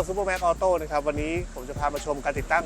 บกับซูเปอร์แม็กออโต้นะครับวันนี้ผมจะพามาชมการติดตั้ง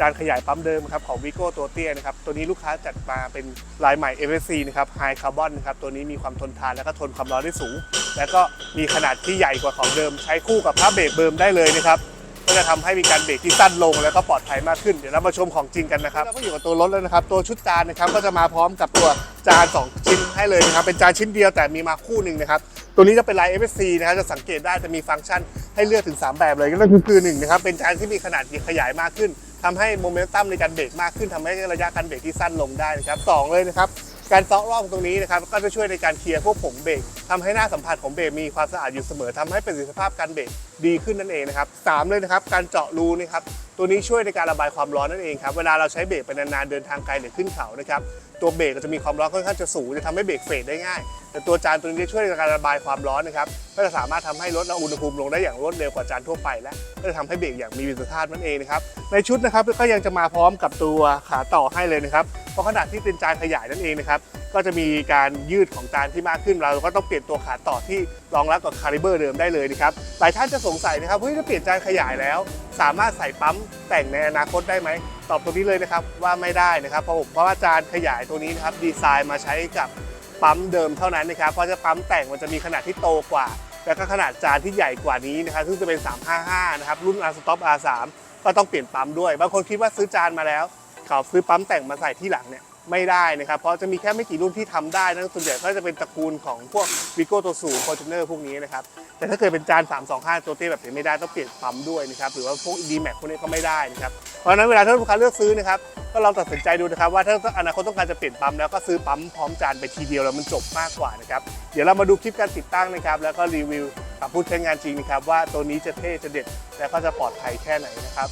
จานขยายปั๊มเดิมครับของวิโก้ตัวเตี้ยนะครับตัวนี้ลูกค้าจัดมาเป็นลายใหม่ MSC นะครับไฮคาร์บอนนะครับตัวนี้มีความทนทานและก็ทนความร้อนได้สูง และก็มีขนาดที่ใหญ่กว่าของเดิม ใช้คู่กับผ้าเบรกเบิร์มได้เลยนะครับก็จะทำให้มีการเบรกที่สั้นลง แล้วก็ปลอดภัยมากขึ้นเดี๋ยวเรามาชมของจริงกันนะครับเราก็อยู่กับตัวรถแล้วนะครับตัวชุดจานนะครับก็จะมาพร้อมกับตัวจานสองชิ้นให้เลยนะครับเป็นจานชิ้นเดียวแต่มีมาคู่หนึ่งนะครับ ตัวนี้จะเป็นลาย FSC นะครับจะสังเกตได้จะมีฟังก์ชันให้เลือกถึง 3 แบบเลยก็คือคือหนึ่งนะครับเป็นจานที่มีขนาดขยายมากขึ้นทำให้โมเมนตัมในการเบรกมากขึ้นทำให้ระยะการเบรกที่สั้นลงได้นะครับสองเลยนะครับการซาะรอบตรงนี้นะครับก็จะช่วยในการเคลียร์พวกผงเบรกทำให้หน้าสัมผัสของเบรกมีความสะอาดอยู่เสมอทำให้ประสิทธิภาพการเบรกดีขึ้นนั่นเองนะครับสามเลยนะครับการเจาะรูนะครับตัวนี้ช่วยในการระบายความร้อนนั่นเองครับเวลาเราใช้เบรกไปนานๆเดินทางไกลหรือขึ้นเขานะครับตัวเบรกก็จะมีความร้อนค่อนข้างจะสูงจะทำให้เบรกเฟดได้ง่ายแต่ตัวจานตัวนี้ช่วยในการระบายความร้อนนะครับก็จะสามารถทำให้ลดอุณหภูมิลงได้อย่างรวดเร็วกว่าจานทั่วไป และก็จะทำให้เบรกอย่างมีประสิทธิภาพนั่นเองนะครับในชุดนะครับก็ยังจะมาพร้อมกับตัวขาต่อให้เลยนะครับเพราะขนาดที่เป็นจานขยายนั่นเองนะครับก็จะมีการยืดของจานที่มากขึ้นเราก็ต้องเปลี่ยนตัวขาต่อที่รองรับกับคาลิเบอร์เดิมได้เลยนะครับหลายท่านจะสงสัยนะครับเฮ้ยถ้าเปลี่ยนจานขยายแล้ว สามารถใส่ปั๊มแต่งในอนาคตได้ไหมตอบตรงนี้เลยนะครับว่าไม่ได้นะครับเพราะผมเพราะว่าจานขยายตัวนี้นะครับดีไซน์มาใช้กับ ปั๊มเดิมเท่านั้นนะครับ เพราะจะปั๊มแต่งมันจะมีขนาดที่โตกว่า แล้วก็ขนาดจานที่ใหญ่กว่านี้นะครับ ซึ่งจะเป็น 355 นะครับ รุ่น R Stop R3 ก็ต้องเปลี่ยนปั๊มด้วย บางคนคิดว่าซื้อจานมาแล้ว เขาซื้อปั๊มแต่งมาใส่ที่หลังเนี่ย ไม่ได้นะครับ เพราะจะมีแค่ไม่กี่รุ่นที่ทำได้นะส่วนใหญ่ก็จะเป็นตระกูลของพวกวิโก้ตัวสูง Fortuner พวกนี้นะครับแต่ถ้าเกิดเป็นจาน 325 ตัวเต้แบบนี้ไม่ได้ต้องเปลี่ยนปั๊มด้วยนะครับหรือว่าพวก d m a x พวกนี้ก็ไม่ได้นะครับเพราะฉะนั้นเวลาถ้านลูกค้าเลือกซื้อนะครับก็ลองตัดสินใจดูนะครับว่าถ้าอนาคตต้องการจะเปลี่ยนปั๊มแล้วก็ซื้อปั๊มพร้อมจานไปทีเดียวแล้วมันจบมากกว่านะครับเดี๋ยวเรามาดูคลิปการติดตั้งนะครับ แล้วก็รีวิวกับผู้ใช้งานจริงนะครับว่าตัวนี้จะเท่จะเด็ดและก็จะปลอดภัยแค่ไหนนะครับ